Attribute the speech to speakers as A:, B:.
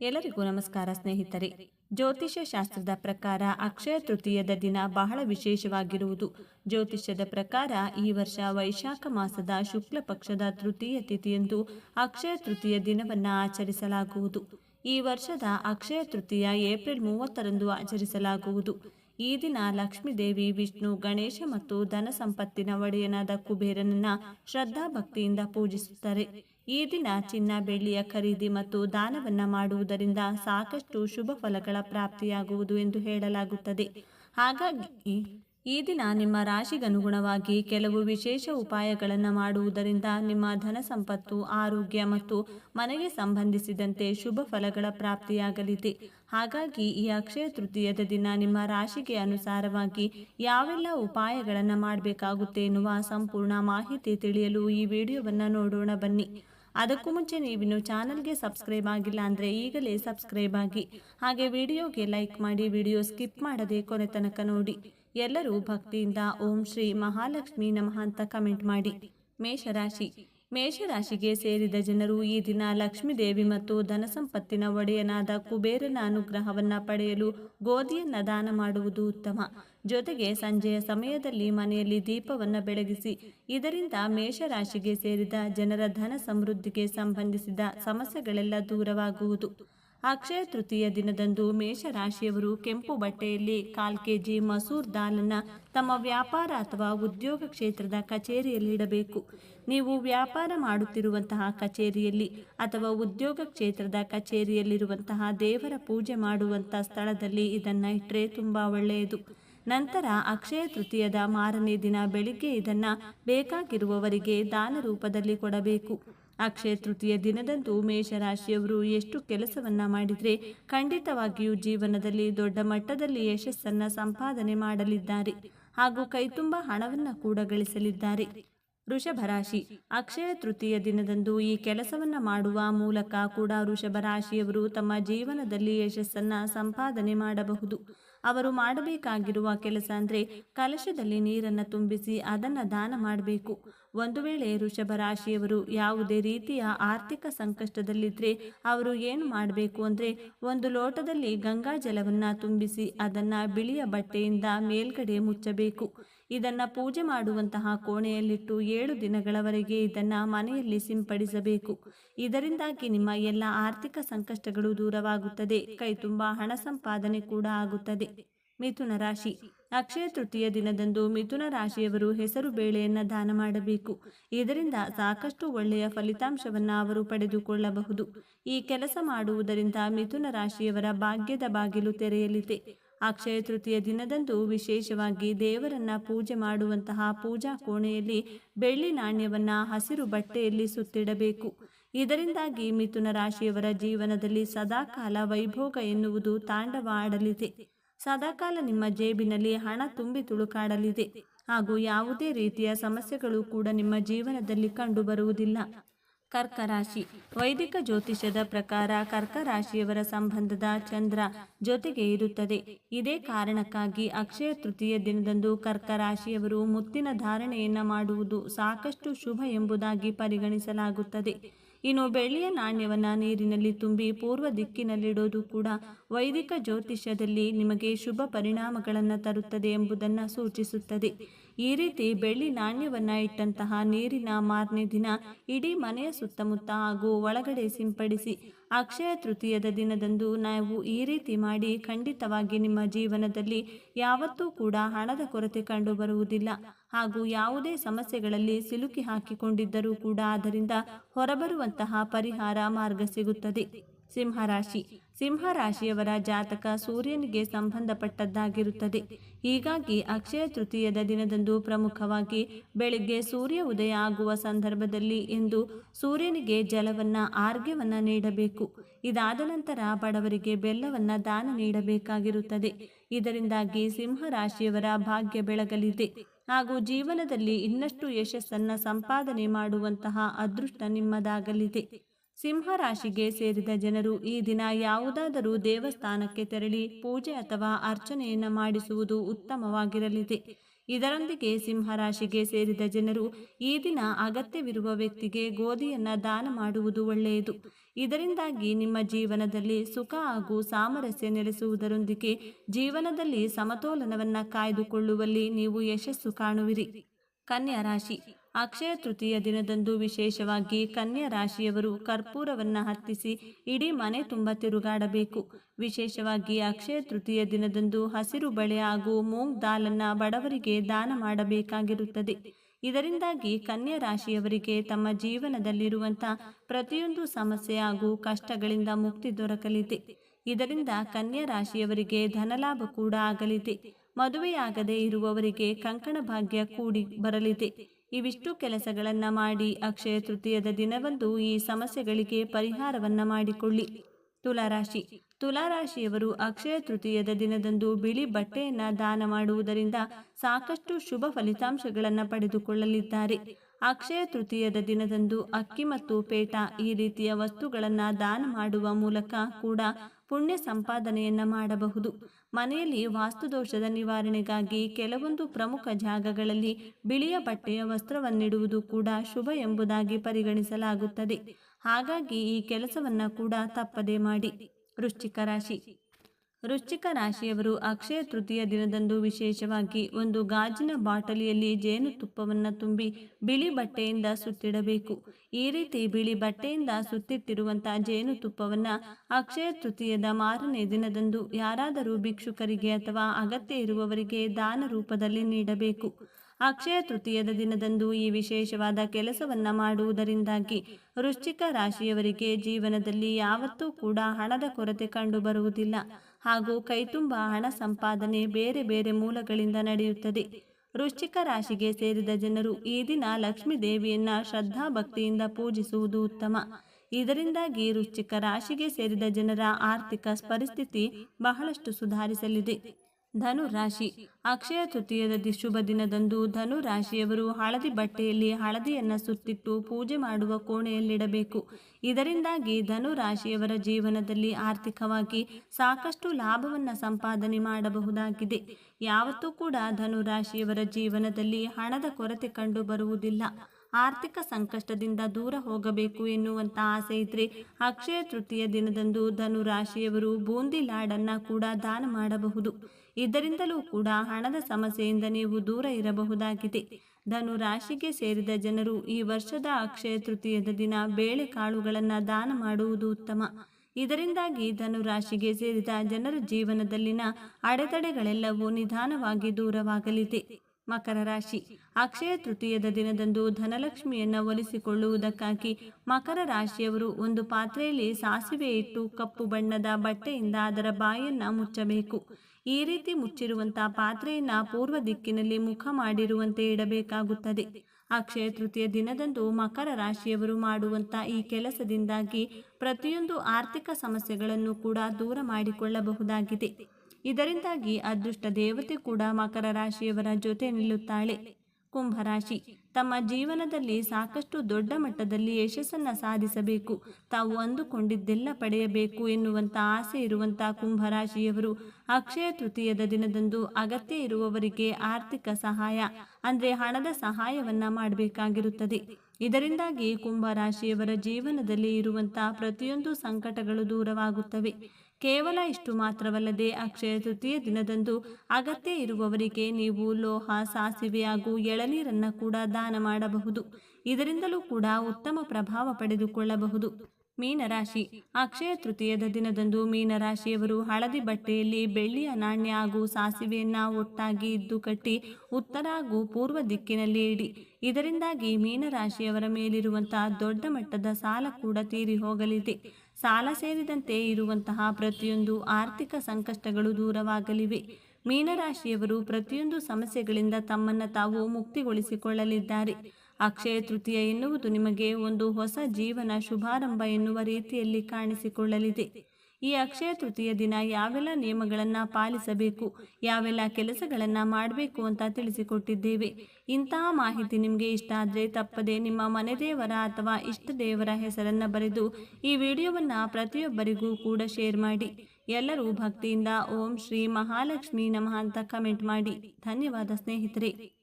A: ಎಲ್ಲರಿಗೂ ನಮಸ್ಕಾರ ಸ್ನೇಹಿತರೆ. ಜ್ಯೋತಿಷ್ಯ ಶಾಸ್ತ್ರದ ಪ್ರಕಾರ ಅಕ್ಷಯ ತೃತೀಯದ ದಿನ ಬಹಳ ವಿಶೇಷವಾಗಿರುವುದು. ಜ್ಯೋತಿಷ್ಯದ ಪ್ರಕಾರ ಈ ವರ್ಷ ವೈಶಾಖ ಮಾಸದ ಶುಕ್ಲ ಪಕ್ಷದ ತೃತೀಯ ತಿಥಿಯಂದು ಅಕ್ಷಯ ತೃತೀಯ ದಿನವನ್ನು ಆಚರಿಸಲಾಗುವುದು. ಈ ವರ್ಷದ ಅಕ್ಷಯ ತೃತೀಯ ಏಪ್ರಿಲ್ ಮೂವತ್ತರಂದು ಆಚರಿಸಲಾಗುವುದು. ಈ ದಿನ ಲಕ್ಷ್ಮೀದೇವಿ, ವಿಷ್ಣು, ಗಣೇಶ ಮತ್ತು ಧನ ಸಂಪತ್ತಿನ ಒಡೆಯನಾದ ಕುಬೇರನನ್ನ ಶ್ರದ್ಧಾ ಭಕ್ತಿಯಿಂದ ಪೂಜಿಸುತ್ತಾರೆ. ಈ ದಿನ ಚಿನ್ನ, ಬೆಳ್ಳಿಯ ಖರೀದಿ ಮತ್ತು ದಾನವನ್ನ ಮಾಡುವುದರಿಂದ ಸಾಕಷ್ಟು ಶುಭ ಫಲಗಳ ಪ್ರಾಪ್ತಿಯಾಗುವುದು ಎಂದು ಹೇಳಲಾಗುತ್ತದೆ. ಹಾಗಾಗಿ ಈ ದಿನ ನಿಮ್ಮ ರಾಶಿಗನುಗುಣವಾಗಿ ಕೆಲವು ವಿಶೇಷ ಉಪಾಯಗಳನ್ನು ಮಾಡುವುದರಿಂದ ನಿಮ್ಮ ಧನ ಸಂಪತ್ತು, ಆರೋಗ್ಯ ಮತ್ತು ಮನೆಗೆ ಸಂಬಂಧಿಸಿದಂತೆ ಶುಭ ಫಲಗಳ ಪ್ರಾಪ್ತಿಯಾಗಲಿದೆ. ಹಾಗಾಗಿ ಈ ಅಕ್ಷಯ ತೃತೀಯದ ದಿನ ನಿಮ್ಮ ರಾಶಿಗೆ ಅನುಸಾರವಾಗಿ ಯಾವೆಲ್ಲ ಉಪಾಯಗಳನ್ನು ಮಾಡಬೇಕಾಗುತ್ತೆ ಎನ್ನುವ ಸಂಪೂರ್ಣ ಮಾಹಿತಿ ತಿಳಿಯಲು ಈ ವಿಡಿಯೋವನ್ನು ನೋಡೋಣ ಬನ್ನಿ. ಅದಕ್ಕೂ ಮುಂಚೆ ನೀವಿನ್ನು ಚಾನಲ್ಗೆ ಸಬ್ಸ್ಕ್ರೈಬ್ ಆಗಿಲ್ಲ ಅಂದರೆ ಈಗಲೇ ಸಬ್ಸ್ಕ್ರೈಬ್ ಆಗಿ. ಹಾಗೆ ವಿಡಿಯೋಗೆ ಲೈಕ್ ಮಾಡಿ, ವಿಡಿಯೋ ಸ್ಕಿಪ್ ಮಾಡದೆ ಕೊನೆ ತನಕ ನೋಡಿ. ಎಲ್ಲರೂ ಭಕ್ತಿಯಿಂದ ಓಂ ಶ್ರೀ ಮಹಾಲಕ್ಷ್ಮಿ ನಮಃ ಅಂತ ಕಮೆಂಟ್ ಮಾಡಿ. ಮೇಷರಾಶಿ ಮೇಷರಾಶಿಗೆ ಸೇರಿದ ಜನರು ಈ ದಿನ ಲಕ್ಷ್ಮೀದೇವಿ ಮತ್ತು ಧನ ಸಂಪತ್ತಿನ ಒಡೆಯನಾದ ಕುಬೇರನ ಅನುಗ್ರಹವನ್ನ ಪಡೆಯಲು ಗೋಧಿಯನ್ನ ದಾನ ಮಾಡುವುದು ಉತ್ತಮ. ಜೊತೆಗೆ ಸಂಜೆಯ ಸಮಯದಲ್ಲಿ ಮನೆಯಲ್ಲಿ ದೀಪವನ್ನು ಬೆಳಗಿಸಿ, ಇದರಿಂದ ಮೇಷರಾಶಿಗೆ ಸೇರಿದ ಜನರ ಧನ ಸಮೃದ್ಧಿಗೆ ಸಂಬಂಧಿಸಿದ ಸಮಸ್ಯೆಗಳೆಲ್ಲ ದೂರವಾಗುವುದು. ಅಕ್ಷಯ ತೃತೀಯ ದಿನದಂದು ಮೇಷರಾಶಿಯವರು ಕೆಂಪು ಬಟ್ಟೆಯಲ್ಲಿ ಕಾಲ್ ಕೆಜಿ ಮಸೂರ್ ದಾಲನ್ನು ತಮ್ಮ ವ್ಯಾಪಾರ ಅಥವಾ ಉದ್ಯೋಗ ಕ್ಷೇತ್ರದ ಕಚೇರಿಯಲ್ಲಿ ಇಡಬೇಕು ನೀವು ವ್ಯಾಪಾರ ಮಾಡುತ್ತಿರುವಂತಹ ಕಚೇರಿಯಲ್ಲಿ ಅಥವಾ ಉದ್ಯೋಗ ಕ್ಷೇತ್ರದ ಕಚೇರಿಯಲ್ಲಿರುವಂತಹ ದೇವರ ಪೂಜೆ ಮಾಡುವಂಥ ಸ್ಥಳದಲ್ಲಿ ಇದನ್ನು ಇಟ್ಟರೆ ತುಂಬ ಒಳ್ಳೆಯದು. ನಂತರ ಅಕ್ಷಯ ತೃತೀಯದ ಮಾರನೇ ದಿನ ಬೆಳಿಗ್ಗೆ ಇದನ್ನು ಬೇಕಾಗಿರುವವರಿಗೆ ದಾನ ರೂಪದಲ್ಲಿ ಕೊಡಬೇಕು. ಅಕ್ಷಯ ತೃತೀಯ ದಿನದಂದು ಮೇಷರಾಶಿಯವರು ಎಷ್ಟು ಕೆಲಸವನ್ನ ಮಾಡಿದರೆ ಖಂಡಿತವಾಗಿಯೂ ಜೀವನದಲ್ಲಿ ದೊಡ್ಡ ಮಟ್ಟದಲ್ಲಿ ಯಶಸ್ಸನ್ನ ಸಂಪಾದನೆ ಮಾಡಲಿದ್ದಾರೆ ಹಾಗೂ ಕೈತುಂಬ ಹಣವನ್ನು ಕೂಡ ಗಳಿಸಲಿದ್ದಾರೆ. ವೃಷಭರಾಶಿ ಅಕ್ಷಯ ತೃತೀಯ ದಿನದಂದು ಈ ಕೆಲಸವನ್ನ ಮಾಡುವ ಮೂಲಕ ಕೂಡ ವೃಷಭರಾಶಿಯವರು ತಮ್ಮ ಜೀವನದಲ್ಲಿ ಯಶಸ್ಸನ್ನ ಸಂಪಾದನೆ ಮಾಡಬಹುದು. ಅವರು ಮಾಡಬೇಕಾಗಿರುವ ಕೆಲಸ ಅಂದರೆ ಕಲಶದಲ್ಲಿ ನೀರನ್ನು ತುಂಬಿಸಿ ಅದನ್ನು ದಾನ ಮಾಡಬೇಕು. ಒಂದು ವೇಳೆ ಋಷಭ ರಾಶಿಯವರು ಯಾವುದೇ ರೀತಿಯ ಆರ್ಥಿಕ ಸಂಕಷ್ಟದಲ್ಲಿದ್ದರೆ ಅವರು ಏನು ಮಾಡಬೇಕು ಅಂದರೆ ಒಂದು ಲೋಟದಲ್ಲಿ ಗಂಗಾ ಜಲವನ್ನು ತುಂಬಿಸಿ ಅದನ್ನು ಬಿಳಿಯ ಬಟ್ಟೆಯಿಂದ ಮೇಲ್ಗಡೆ ಮುಚ್ಚಬೇಕು. ಇದನ್ನು ಪೂಜೆ ಮಾಡುವಂತಹ ಕೋಣೆಯಲ್ಲಿಟ್ಟು ಏಳು ದಿನಗಳವರೆಗೆ ಇದನ್ನು ಮನೆಯಲ್ಲಿ ಸಿಂಪಡಿಸಬೇಕು. ಇದರಿಂದಾಗಿ ನಿಮ್ಮ ಎಲ್ಲ ಆರ್ಥಿಕ ಸಂಕಷ್ಟಗಳು ದೂರವಾಗುತ್ತದೆ. ಕೈ ತುಂಬ ಹಣ ಸಂಪಾದನೆ ಕೂಡ ಆಗುತ್ತದೆ. ಮಿಥುನ ರಾಶಿ. ಅಕ್ಷಯ ತೃತೀಯ ದಿನದಂದು ಮಿಥುನ ರಾಶಿಯವರು ಹೆಸರು ಬೇಳೆಯನ್ನು ದಾನ ಮಾಡಬೇಕು. ಇದರಿಂದ ಸಾಕಷ್ಟು ಒಳ್ಳೆಯ ಫಲಿತಾಂಶವನ್ನು ಅವರು ಪಡೆದುಕೊಳ್ಳಬಹುದು. ಈ ಕೆಲಸ ಮಾಡುವುದರಿಂದ ಮಿಥುನ ರಾಶಿಯವರ ಭಾಗ್ಯದ ಬಾಗಿಲು ತೆರೆಯಲಿದೆ. ಅಕ್ಷಯ ತೃತೀಯ ದಿನದಂದು ವಿಶೇಷವಾಗಿ ದೇವರನ್ನ ಪೂಜೆ ಮಾಡುವಂತಹ ಪೂಜಾ ಕೋಣೆಯಲ್ಲಿ ಬೆಳ್ಳಿ ನಾಣ್ಯವನ್ನ ಹಸಿರು ಬಟ್ಟೆಯಲ್ಲಿ ಸುತ್ತಿಡಬೇಕು. ಇದರಿಂದಾಗಿ ಮಿಥುನ ರಾಶಿಯವರ ಜೀವನದಲ್ಲಿ ಸದಾಕಾಲ ವೈಭೋಗ ಎನ್ನುವುದು ತಾಂಡವ ಆಡಲಿದೆ ಸದಾಕಾಲ ನಿಮ್ಮ ಜೇಬಿನಲ್ಲಿ ಹಣ ತುಂಬಿ ತುಳುಕಾಡಲಿದೆ. ಹಾಗೂ ಯಾವುದೇ ರೀತಿಯ ಸಮಸ್ಯೆಗಳು ಕೂಡ ನಿಮ್ಮ ಜೀವನದಲ್ಲಿ ಕಂಡುಬರುವುದಿಲ್ಲ. ಕರ್ಕ ರಾಶಿ ವೈದಿಕ ಜ್ಯೋತಿಷ್ಯದ ಪ್ರಕಾರ ಕರ್ಕ ರಾಶಿಯವರ ಸಂಬಂಧದ ಚಂದ್ರ ಜೊತೆಗೆ ಇರುತ್ತದೆ. ಇದೇ ಕಾರಣಕ್ಕಾಗಿ ಅಕ್ಷಯ ತೃತೀಯ ದಿನದಂದು ಕರ್ಕ ರಾಶಿಯವರು ಮುತ್ತಿನ ಧಾರಣೆಯನ್ನು ಮಾಡುವುದು ಸಾಕಷ್ಟು ಶುಭ ಎಂಬುದಾಗಿ ಪರಿಗಣಿಸಲಾಗುತ್ತದೆ. ಇನ್ನು ಬೆಳ್ಳಿಯ ನಾಣ್ಯವನ್ನು ನೀರಿನಲ್ಲಿ ತುಂಬಿ ಪೂರ್ವ ದಿಕ್ಕಿನಲ್ಲಿಡೋದು ಕೂಡ ವೈದಿಕ ಜ್ಯೋತಿಷ್ಯದಲ್ಲಿ ನಿಮಗೆ ಶುಭ ಪರಿಣಾಮಗಳನ್ನು ತರುತ್ತದೆ ಎಂಬುದನ್ನು ಸೂಚಿಸುತ್ತದೆ. ಈ ರೀತಿ ಬೆಳ್ಳಿ ನಾಣ್ಯವನ್ನು ಇಟ್ಟಂತಹ ನೀರಿನ ಮಾರನೇ ದಿನ ಇಡೀ ಮನೆಯ ಸುತ್ತಮುತ್ತ ಹಾಗೂ ಒಳಗಡೆ ಸಿಂಪಡಿಸಿ ಅಕ್ಷಯ ತೃತೀಯದ ದಿನದಂದು ನಾವು ಈ ರೀತಿ ಮಾಡಿ ಖಂಡಿತವಾಗಿ ನಿಮ್ಮ ಜೀವನದಲ್ಲಿ ಯಾವತ್ತೂ ಕೂಡ ಹಣದ ಕೊರತೆ ಕಂಡುಬರುವುದಿಲ್ಲ ಹಾಗೂ ಯಾವುದೇ ಸಮಸ್ಯೆಗಳಲ್ಲಿ ಸಿಲುಕಿ ಹಾಕಿಕೊಂಡಿದ್ದರೂ ಕೂಡ ಅದರಿಂದ ಹೊರಬರುವಂತಹ ಪರಿಹಾರ ಮಾರ್ಗ ಸಿಗುತ್ತದೆ. ಸಿಂಹರಾಶಿ. ಸಿಂಹರಾಶಿಯವರ ಜಾತಕ ಸೂರ್ಯನಿಗೆ ಸಂಬಂಧಪಟ್ಟದ್ದಾಗಿರುತ್ತದೆ. ಹೀಗಾಗಿ ಅಕ್ಷಯ ತೃತೀಯದ ದಿನದಂದು ಪ್ರಮುಖವಾಗಿ ಬೆಳಿಗ್ಗೆ ಸೂರ್ಯ ಉದಯ ಆಗುವ ಸಂದರ್ಭದಲ್ಲಿ ಎಂದು ಸೂರ್ಯನಿಗೆ ಜಲವನ್ನ ಆರ್ಘ್ಯವನ್ನ ನೀಡಬೇಕು. ಇದಾದ ನಂತರ ಬಡವರಿಗೆ ಬೆಲ್ಲವನ್ನ ದಾನ ನೀಡಬೇಕಾಗಿರುತ್ತದೆ. ಇದರಿಂದಾಗಿ ಸಿಂಹರಾಶಿಯವರ ಭಾಗ್ಯ ಬೆಳಗಲಿದೆ. ಹಾಗೂ ಜೀವನದಲ್ಲಿ ಇನ್ನಷ್ಟು ಯಶಸ್ಸನ್ನ ಸಂಪಾದನೆ ಮಾಡುವಂತಹ ಅದೃಷ್ಟ ನಿಮ್ಮದಾಗಲಿದೆ. ಸಿಂಹರಾಶಿಗೆ ಸೇರಿದ ಜನರು ಈ ದಿನ ಯಾವುದಾದರೂ ದೇವಸ್ಥಾನಕ್ಕೆ ತೆರಳಿ ಪೂಜೆ ಅಥವಾ ಅರ್ಚನೆಯನ್ನು ಮಾಡಿಸುವುದು ಉತ್ತಮವಾಗಿರಲಿದೆ. ಇದರೊಂದಿಗೆ ಸಿಂಹರಾಶಿಗೆ ಸೇರಿದ ಜನರು ಈ ದಿನ ಅಗತ್ಯವಿರುವ ವ್ಯಕ್ತಿಗೆ ಗೋಧಿಯನ್ನು ದಾನ ಮಾಡುವುದು ಒಳ್ಳೆಯದು. ಇದರಿಂದಾಗಿ ನಿಮ್ಮ ಜೀವನದಲ್ಲಿ ಸುಖ ಹಾಗೂ ಸಾಮರಸ್ಯ ನೆಲೆಸುವುದರೊಂದಿಗೆ ಜೀವನದಲ್ಲಿ ಸಮತೋಲನವನ್ನು ಕಾಯ್ದುಕೊಳ್ಳುವಲ್ಲಿ ನೀವು ಯಶಸ್ಸು ಕಾಣುವಿರಿ. ಕನ್ಯಾ ರಾಶಿ. ಅಕ್ಷಯ ತೃತೀಯ ದಿನದಂದು ವಿಶೇಷವಾಗಿ ಕನ್ಯಾ ರಾಶಿಯವರು ಕರ್ಪೂರವನ್ನು ಹತ್ತಿಸಿ ಇಡೀ ಮನೆ ತುಂಬ ತಿರುಗಾಡಬೇಕು. ವಿಶೇಷವಾಗಿ ಅಕ್ಷಯ ತೃತೀಯ ದಿನದಂದು ಹಸಿರು ಬಳೆ ಹಾಗೂ ಮೂಂಗ್ ದಾಲನ್ನು ಬಡವರಿಗೆ ದಾನ ಮಾಡಬೇಕಾಗಿರುತ್ತದೆ. ಇದರಿಂದಾಗಿ ಕನ್ಯಾ ರಾಶಿಯವರಿಗೆ ತಮ್ಮ ಜೀವನದಲ್ಲಿರುವಂಥ ಪ್ರತಿಯೊಂದು ಸಮಸ್ಯೆ ಹಾಗೂ ಕಷ್ಟಗಳಿಂದ ಮುಕ್ತಿ ದೊರಕಲಿದೆ. ಇದರಿಂದ ಕನ್ಯಾ ರಾಶಿಯವರಿಗೆ ಧನಲಾಭ ಕೂಡ ಆಗಲಿದೆ. ಮದುವೆಯಾಗದೇ ಇರುವವರಿಗೆ ಕಂಕಣ ಭಾಗ್ಯ ಕೂಡಿ ಬರಲಿದೆ. ಇವಿಷ್ಟು ಕೆಲಸಗಳನ್ನ ಮಾಡಿ ಅಕ್ಷಯ ತೃತೀಯದ ದಿನವಂದು ಈ ಸಮಸ್ಯೆಗಳಿಗೆ ಪರಿಹಾರವನ್ನ ಮಾಡಿಕೊಳ್ಳಿ. ತುಲಾರಾಶಿ. ತುಲಾರಾಶಿಯವರು ಅಕ್ಷಯ ತೃತೀಯದ ದಿನದಂದು ಬಿಳಿ ಬಟ್ಟೆಯನ್ನ ದಾನ ಮಾಡುವುದರಿಂದ ಸಾಕಷ್ಟು ಶುಭ ಫಲಿತಾಂಶಗಳನ್ನು ಪಡೆದುಕೊಳ್ಳಲಿದ್ದಾರೆ. ಅಕ್ಷಯ ತೃತೀಯದ ದಿನದಂದು ಅಕ್ಕಿ ಮತ್ತು ಪೇಟ ಈ ರೀತಿಯ ವಸ್ತುಗಳನ್ನು ದಾನ ಮಾಡುವ ಮೂಲಕ ಕೂಡ ಪುಣ್ಯ ಸಂಪಾದನೆಯನ್ನ ಮಾಡಬಹುದು. ಮನೆಯಲ್ಲಿ ವಾಸ್ತುದೋಷದ ನಿವಾರಣೆಗಾಗಿ ಕೆಲವೊಂದು ಪ್ರಮುಖ ಜಾಗಗಳಲ್ಲಿ ಬಿಳಿಯ ಬಟ್ಟೆಯ ವಸ್ತ್ರವನ್ನಿಡುವುದು ಕೂಡ ಶುಭ ಎಂಬುದಾಗಿ ಪರಿಗಣಿಸಲಾಗುತ್ತದೆ. ಹಾಗಾಗಿ ಈ ಕೆಲಸವನ್ನ ಕೂಡ ತಪ್ಪದೆ ಮಾಡಿ. ವೃಶ್ಚಿಕ ರಾಶಿ ವೃಶ್ಚಿಕ ರಾಶಿಯವರು ಅಕ್ಷಯ ತೃತೀಯ ದಿನದಂದು ವಿಶೇಷವಾಗಿ ಒಂದು ಗಾಜಿನ ಬಾಟಲಿಯಲ್ಲಿ ಜೇನುತುಪ್ಪವನ್ನು ತುಂಬಿ ಬಿಳಿ ಬಟ್ಟೆಯಿಂದ ಸುತ್ತಿಡಬೇಕು. ಈ ರೀತಿ ಬಿಳಿ ಬಟ್ಟೆಯಿಂದ ಸುತ್ತಿಟ್ಟಿರುವಂತಹ ಜೇನುತುಪ್ಪವನ್ನು ಅಕ್ಷಯ ತೃತೀಯದ ಮಾರನೇ ದಿನದಂದು ಯಾರಾದರೂ ಭಿಕ್ಷುಕರಿಗೆ ಅಥವಾ ಅಗತ್ಯ ಇರುವವರಿಗೆ ದಾನ ರೂಪದಲ್ಲಿ ನೀಡಬೇಕು. ಅಕ್ಷಯ ತೃತೀಯದ ದಿನದಂದು ಈ ವಿಶೇಷವಾದ ಕೆಲಸವನ್ನು ಮಾಡುವುದರಿಂದಾಗಿ ವೃಶ್ಚಿಕ ರಾಶಿಯವರಿಗೆ ಜೀವನದಲ್ಲಿ ಯಾವತ್ತೂ ಕೂಡ ಹಣದ ಕೊರತೆ ಕಂಡು ಬರುವುದಿಲ್ಲ ಹಾಗೂ ಕೈತುಂಬ ಹಣ ಸಂಪಾದನೆ ಬೇರೆ ಬೇರೆ ಮೂಲಗಳಿಂದ ನಡೆಯುತ್ತದೆ. ವೃಶ್ಚಿಕ ರಾಶಿಗೆ ಸೇರಿದ ಜನರು ಈ ದಿನ ಲಕ್ಷ್ಮೀ ದೇವಿಯನ್ನ ಶ್ರದ್ಧಾ ಭಕ್ತಿಯಿಂದ ಪೂಜಿಸುವುದು ಉತ್ತಮ. ಇದರಿಂದಾಗಿ ವೃಶ್ಚಿಕ ರಾಶಿಗೆ ಸೇರಿದ ಜನರ ಆರ್ಥಿಕ ಪರಿಸ್ಥಿತಿ ಬಹಳಷ್ಟು ಸುಧಾರಿಸಲಿದೆ. ಧನು ರಾಶಿ ಅಕ್ಷಯ ತೃತೀಯದ ಶುಭ ದಿನದಂದು ಧನು ರಾಶಿಯವರು ಹಳದಿ ಬಟ್ಟೆಯಲ್ಲಿ ಹಳದಿಯನ್ನು ಸುತ್ತಿಟ್ಟು ಪೂಜೆ ಮಾಡುವ ಕೋಣೆಯಲ್ಲಿಡಬೇಕು. ಇದರಿಂದಾಗಿ ಧನು ರಾಶಿಯವರ ಜೀವನದಲ್ಲಿ ಆರ್ಥಿಕವಾಗಿ ಸಾಕಷ್ಟು ಲಾಭವನ್ನು ಸಂಪಾದನೆ ಮಾಡಬಹುದಾಗಿದೆ. ಯಾವತ್ತೂ ಕೂಡ ಧನು ರಾಶಿಯವರ ಜೀವನದಲ್ಲಿ ಹಣದ ಕೊರತೆ ಕಂಡು ಬರುವುದಿಲ್ಲ. ಆರ್ಥಿಕ ಸಂಕಷ್ಟದಿಂದ ದೂರ ಹೋಗಬೇಕು ಎನ್ನುವಂಥ ಆಸೆ ಇದ್ರೆ ಅಕ್ಷಯ ತೃತೀಯ ದಿನದಂದು ಧನು ರಾಶಿಯವರು ಬೂಂದಿ ಲಾಡನ್ನ ಕೂಡ ದಾನ ಮಾಡಬಹುದು. ಇದರಿಂದಲೂ ಕೂಡ ಹಣದ ಸಮಸ್ಯೆಯಿಂದ ನೀವು ದೂರ ಇರಬಹುದಾಗಿದೆ. ಧನು ರಾಶಿಗೆ ಸೇರಿದ ಜನರು ಈ ವರ್ಷದ ಅಕ್ಷಯ ತೃತೀಯದ ದಿನ ಬೇಳೆ ಕಾಳುಗಳನ್ನು ದಾನ ಮಾಡುವುದು ಉತ್ತಮ. ಇದರಿಂದಾಗಿ ಧನು ರಾಶಿಗೆ ಸೇರಿದ ಜನರ ಜೀವನದಲ್ಲಿನ ಅಡೆತಡೆಗಳೆಲ್ಲವೂ ನಿಧಾನವಾಗಿ ದೂರವಾಗಲಿದೆ. ಮಕರ ರಾಶಿ. ಅಕ್ಷಯ ತೃತೀಯದ ದಿನದಂದು ಧನಲಕ್ಷ್ಮಿಯನ್ನು ಒಲಿಸಿಕೊಳ್ಳುವುದಕ್ಕಾಗಿ ಮಕರ ರಾಶಿಯವರು ಒಂದು ಪಾತ್ರೆಯಲ್ಲಿ ಸಾಸಿವೆ ಇಟ್ಟು ಕಪ್ಪು ಬಣ್ಣದ ಬಟ್ಟೆಯಿಂದ ಅದರ ಬಾಯನ್ನು ಮುಚ್ಚಬೇಕು. ಈ ರೀತಿ ಮುಚ್ಚಿರುವಂತಹ ಪಾತ್ರೆಯನ್ನ ಪೂರ್ವ ದಿಕ್ಕಿನಲ್ಲಿ ಮುಖ ಮಾಡಿರುವಂತೆ ಇಡಬೇಕಾಗುತ್ತದೆ. ಅಕ್ಷಯ ತೃತೀಯ ದಿನದಂದು ಮಕರ ರಾಶಿಯವರು ಮಾಡುವಂತ ಈ ಕೆಲಸದಿಂದಾಗಿ ಪ್ರತಿಯೊಂದು ಆರ್ಥಿಕ ಸಮಸ್ಯೆಗಳನ್ನು ಕೂಡ ದೂರ ಮಾಡಿಕೊಳ್ಳಬಹುದಾಗಿದೆ. ಇದರಿಂದಾಗಿ ಅದೃಷ್ಟ ದೇವತೆ ಕೂಡ ಮಕರ ರಾಶಿಯವರ ಜೊತೆ ನಿಲ್ಲುತ್ತಾಳೆ. ಕುಂಭರಾಶಿ, ತಮ್ಮ ಜೀವನದಲ್ಲಿ ಸಾಕಷ್ಟು ದೊಡ್ಡ ಮಟ್ಟದಲ್ಲಿ ಯಶಸ್ಸನ್ನು ಸಾಧಿಸಬೇಕು. ತಾವು ಅಂದುಕೊಂಡಿದ್ದೆಲ್ಲ ಪಡೆಯಬೇಕು ಎನ್ನುವಂಥ ಆಸೆ ಇರುವಂಥ ಕುಂಭರಾಶಿಯವರು ಅಕ್ಷಯ ತೃತೀಯದ ದಿನದಂದು ಅಗತ್ಯ ಇರುವವರಿಗೆ ಆರ್ಥಿಕ ಸಹಾಯ, ಅಂದರೆ ಹಣದ ಸಹಾಯವನ್ನು ಮಾಡಬೇಕಾಗಿರುತ್ತದೆ. ಇದರಿಂದಾಗಿ ಕುಂಭರಾಶಿಯವರ ಜೀವನದಲ್ಲಿ ಇರುವಂಥ ಪ್ರತಿಯೊಂದು ಸಂಕಟಗಳು ದೂರವಾಗುತ್ತವೆ. ಕೇವಲ ಇಷ್ಟು ಮಾತ್ರವಲ್ಲದೆ ಅಕ್ಷಯ ತೃತೀಯ ದಿನದಂದು ಅಗತ್ಯ ಇರುವವರಿಗೆ ನೀವು ಲೋಹ, ಸಾಸಿವೆ ಹಾಗೂ ಎಳನೀರನ್ನು ಕೂಡ ದಾನ ಮಾಡಬಹುದು. ಇದರಿಂದಲೂ ಕೂಡ ಉತ್ತಮ ಪ್ರಭಾವ ಪಡೆದುಕೊಳ್ಳಬಹುದು. ಮೀನರಾಶಿ. ಅಕ್ಷಯ ತೃತೀಯದ ದಿನದಂದು ಮೀನರಾಶಿಯವರು ಹಳದಿ ಬಟ್ಟೆಯಲ್ಲಿ ಬೆಳ್ಳಿಯ ನಾಣ್ಯ ಹಾಗೂ ಸಾಸಿವೆಯನ್ನು ಒಟ್ಟಾಗಿ ಇದ್ದು ಕಟ್ಟಿ ಉತ್ತರ ಹಾಗೂ ಪೂರ್ವ ದಿಕ್ಕಿನಲ್ಲಿ ಇಡಿ. ಇದರಿಂದಾಗಿ ಮೀನರಾಶಿಯವರ ಮೇಲಿರುವಂತಹ ದೊಡ್ಡ ಮಟ್ಟದ ಸಾಲ ಕೂಡ ತೀರಿ ಹೋಗಲಿದೆ. ಸಾಲ ಸೇರಿದಂತೆ ಇರುವಂತಹ ಪ್ರತಿಯೊಂದು ಆರ್ಥಿಕ ಸಂಕಷ್ಟಗಳು ದೂರವಾಗಲಿವೆ. ಮೀನರಾಶಿಯವರು ಪ್ರತಿಯೊಂದು ಸಮಸ್ಯೆಗಳಿಂದ ತಮ್ಮನ್ನು ತಾವು ಮುಕ್ತಿಗೊಳಿಸಿಕೊಳ್ಳಲಿದ್ದಾರೆ. ಅಕ್ಷಯ ತೃತೀಯ ಎನ್ನುವುದು ನಿಮಗೆ ಒಂದು ಹೊಸ ಜೀವನ ಶುಭಾರಂಭ ಎನ್ನುವ ರೀತಿಯಲ್ಲಿ ಕಾಣಿಸಿಕೊಳ್ಳಲಿದೆ. ಈ ಅಕ್ಷಯ ತೃತೀಯ ದಿನ ಯಾವೆಲ್ಲ ನಿಯಮಗಳನ್ನು ಪಾಲಿಸಬೇಕು, ಯಾವೆಲ್ಲ ಕೆಲಸಗಳನ್ನು ಮಾಡಬೇಕು ಅಂತ ತಿಳಿಸಿಕೊಟ್ಟಿದ್ದೇವೆ. ಇಂತಹ ಮಾಹಿತಿ ನಿಮಗೆ ಇಷ್ಟ ಆದರೆ ತಪ್ಪದೆ ನಿಮ್ಮ ಮನೆ ದೇವರ ಅಥವಾ ಇಷ್ಟ ದೇವರ ಹೆಸರನ್ನು ಬರೆದು ಈ ವಿಡಿಯೋವನ್ನು ಪ್ರತಿಯೊಬ್ಬರಿಗೂ ಕೂಡ ಶೇರ್ ಮಾಡಿ. ಎಲ್ಲರೂ ಭಕ್ತಿಯಿಂದ ಓಂ ಶ್ರೀ ಮಹಾಲಕ್ಷ್ಮಿ ನಮಃ ಅಂತ ಕಮೆಂಟ್ ಮಾಡಿ. ಧನ್ಯವಾದ ಸ್ನೇಹಿತರೆ.